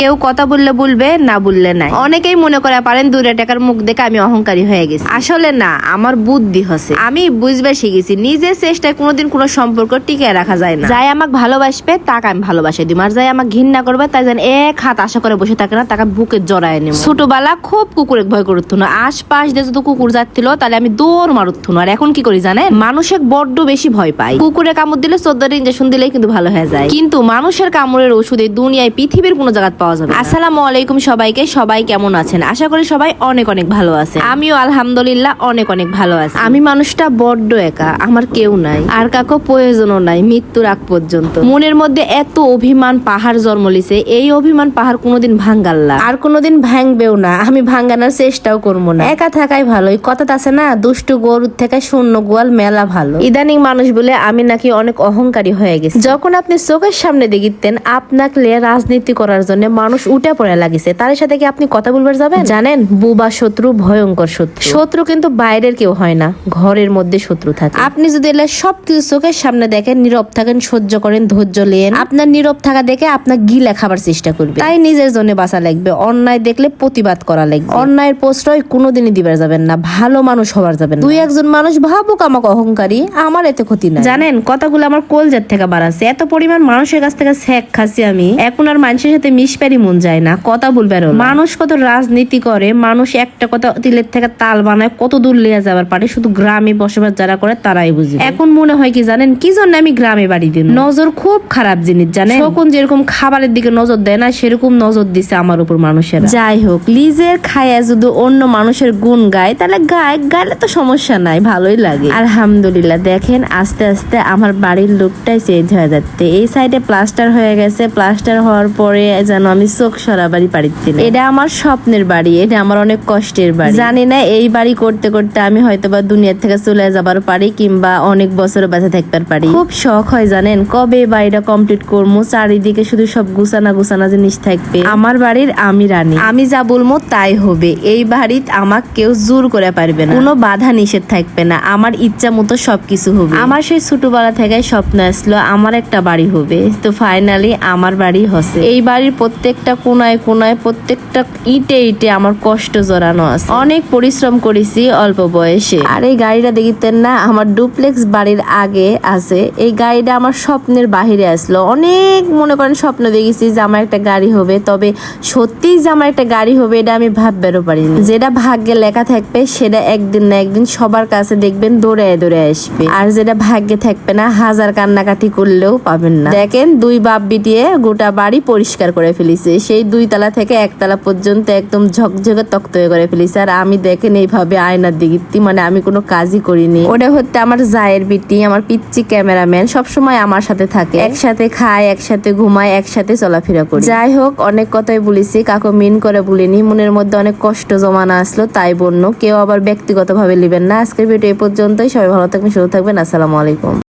কেউ কথা বললে বলবে, না বললে নাই। অনেকেই মনে করে, পারেন দূরে টাকার মুখ দেখে আমি অহংকারী হয়ে গেছি। আসলে না, আমার বুদ্ধি হচ্ছে আমি বুঝবে শিখেছি, নিজের চেষ্টায় কোনোদিন কোনো সম্পর্ক টিকে রাখা যায় না। যাই আমাকে ভালোবাসবে, তাকে আমি ভালোবাসে দিম। আর যাই আমাকে ঘৃণা করবে, তাই যেন এক হাত আশা করে বসে থাকে না, তাকে বুকে জড়ায় নেব। ছোটবেলা খুব কুকুরে ভয় করতো না। আশপাশ দিয়ে যদি কুকুর যাচ্ছিল, তাহলে আমি দৌড় মারুত না। আর এখন কি করি জানেন? মানুষের বড্ড বেশি ভয় পাই কুকুরে কামড় দিলে চোদ্দ ইঞ্জেকশন দিলেই কিন্তু ভালো হয়ে যায়। কিন্তু মানুষের কামড়ের ওষুধ দুনিয়ায়, পৃথিবীর কোনো জায়গায় পাওয়া যাবে আসসালামু আলাইকুম সবাইকে সবাই কেমন আছেন? আশা করি সবাই অনেক অনেক ভালো আছে আমিও আলহামদুলিল্লাহ অনেক অনেক ভালো আছি। আমি মানুষটা বড্ড একা আমার কেউ নাই। আর কাকো প্রয়োজনও নাই মৃত্যুর আগ পর্যন্ত। মনের মধ্যে এত অভিমান পাহাড় জন্ম লিছে এই অভিমান পাহাড় কোনোদিন ভাঙ্গাল্লা আর কোনোদিন ভাঙবেও না আমি ভাঙ্গানোর চেষ্টাও করব না। একা থাকাই ভালোই কথা আছে না দুষ্টু গরুর থেকে শূন্য গোয়াল মেলা ভালো। ইদানিং মানুষ বলে আমি নাকি অনেক অহংকারী হয়ে গেছি। যখন আপনি চোখের সামনে দেখিতেন আপনাকে রাজনীতি করার জন্য মানুষ উঠে পড়ে লাগিছে। তার সাথে কি আপনি কথা বলবার যাবেন? জানেন বুবা শত্রু ভয়ঙ্কর শত্রু। শত্রু কিন্তু বাইরের কেউ হয় না ঘরের মধ্যে শত্রু থাকে। আপনি যদি এলে সবকিছু চোখের সামনে দেখেন নীরব থাকেন সহ্য করেন ধৈর্য লেন আপনার নীরব থাকা দেখে আপনার গিলা খাবার চেষ্টা করবে। তাই নিজের জন্য বাঁচা লাগবে। অন্যায় দেখলে প্রতিবাদ করা লাগবে। অন্যায়ের প্রশ্রয় কোনোদিনই দিবার যাবেন না। ভালো মানুষ হবার যাবেন দুই একজন মানুষ ভাবুক আমাকে অহংকারী আমার এতে ক্ষতি না জানেন কথাগুলো আমার কলজের থেকে বাড়াচ্ছে। এত পরিমাণ মানুষের কাছ থেকে স্যাক খাচ্ছি আমি। এখন আর মানুষের সাথে মিশপারি মন যায় না কথা বলবে আর মানুষ কত রাজনীতি করে মানুষ একটা কথা তিলের থেকে তাল বানায় কত দূর লিয়ে যাবার পারে শুধু গ্রামে বসবাস যারা করে তারাই বুঝে এখন মনে হয় কি জানেন কি জন্য আমি গ্রামে বাড়ি দিন নজর খুব খারাপ জিনিস জানেন? শকুন যেরকম খাবারের দিকে নজর দেয় না সেরকম নজর দিছে আমার উপর মানুষের। যাই হোক লিজের খায়া যদি অন্য মানুষের গুণ গায় তাহলে গায় গাইলে তো সমস্যা নাই ভালোই লাগে। আলহামদুলিল্লাহ দেখেন আস্তে আস্তে আমার বাড়ির লুকটাই চেঞ্জ হয়ে যাচ্ছে। এই সাইডে প্লাস্টার হয়ে গেছে প্লাস্টার হওয়ার পরে যেন আমি চোখ সরা বাড়ি পাড়িচ্ছি এটা আমার স্বপ্নের বাড়ি এটা আমার অনেক কষ্টের বাড়ি। জানি না এই বাড়ি করতে করতে আমি হয়তো বা দুনিয়ার থেকে চলে যাবার পারি কিংবা অনেক বছর বেঁচে থাকতে পারি। খুব শখ হয় জানেন? কবে বাড়িটা কমপ্লিট করব? চারিদিকে শুধু সব গুছানা গুছানা জিনিস থাকবে। আমার বাড়ির আমি রানী। আমি যা বলব তাই হবে। এই বাড়িতে আমাকে কেউ জোর করে পারবে না। কোনো বাধা নিষেধ থাকবে না। আমার ইচ্ছা মতো সবকিছু হবে। আমার সেই ছোটবেলা থেকে স্বপ্ন আসলো আমার একটা বাড়ি হবে। তো ফাইনালি আমার বাড়ি হচ্ছে এই বাড়ির প্রত্যেকটা কোনায় কোনায় প্রত্যেকটা ইটে ইটে আমার কষ্ট জড়ানো আছে। অনেক পরিশ্রম করেছি অল্প বয়সে। আর এই গাড়িটা দেখিতেন না, আমার ডুপ্লেক্স বাড়ির আগে আছে। এই গাড়িটা আমার স্বপ্নের বাহিরে আসলো। অনেক মনে করেন স্বপ্ন দেখেছি যে আমার একটা গাড়ি হবে, তবে সত্যিই যে আমার একটা গাড়ি হবে, এটা আমি ভাববেরও পারিনি। যেটা ভাগ্যে লেখা থাকবে, সেটা একদিন না একদিন সবার কাছে দেখবেন, দৌড়ে দৌড়ে আসবে। আর যেটা ভাগ্যে থাকবে না, হাজার কান্নাকাটি করলেও পাবেন না। দেখেন, দুই বাপ বিটিয়ে গোটা বাড়ি পরিষ্কার করে ফেলিছে। সেই দুই তালা থেকে একতলা পর্যন্ত একদম ঝকঝকে তক্তয়ে করে ফেলিছে। আর আমি দেখেন এইভাবে আয়নার দিকে মানে আমি কোনো কাজই করিনি। ওটা হচ্ছে আমার জায়ের বিটি, আমার পিচ্ছি ক্যামেরাম্যান, সবসময় আমার সাথে থাকে। একসাথে খায়, একসাথে ঘুমায়, একসাথে চলাফেরা করি। যাই হোক, অনেক কথাই বলেছি, কাকু মিন করে বলিনি। মনের মধ্যে অনেক কষ্ট জমানা আসলো, তাই বন্য কেউ আবার ব্যক্তিগতভাবে নেবেন না। আজকের ভিডিও এই পর্যন্তই, সবাই ভালো থাকবেন, সুস্থ থাকবেন, আসসালামু আলাইকুম।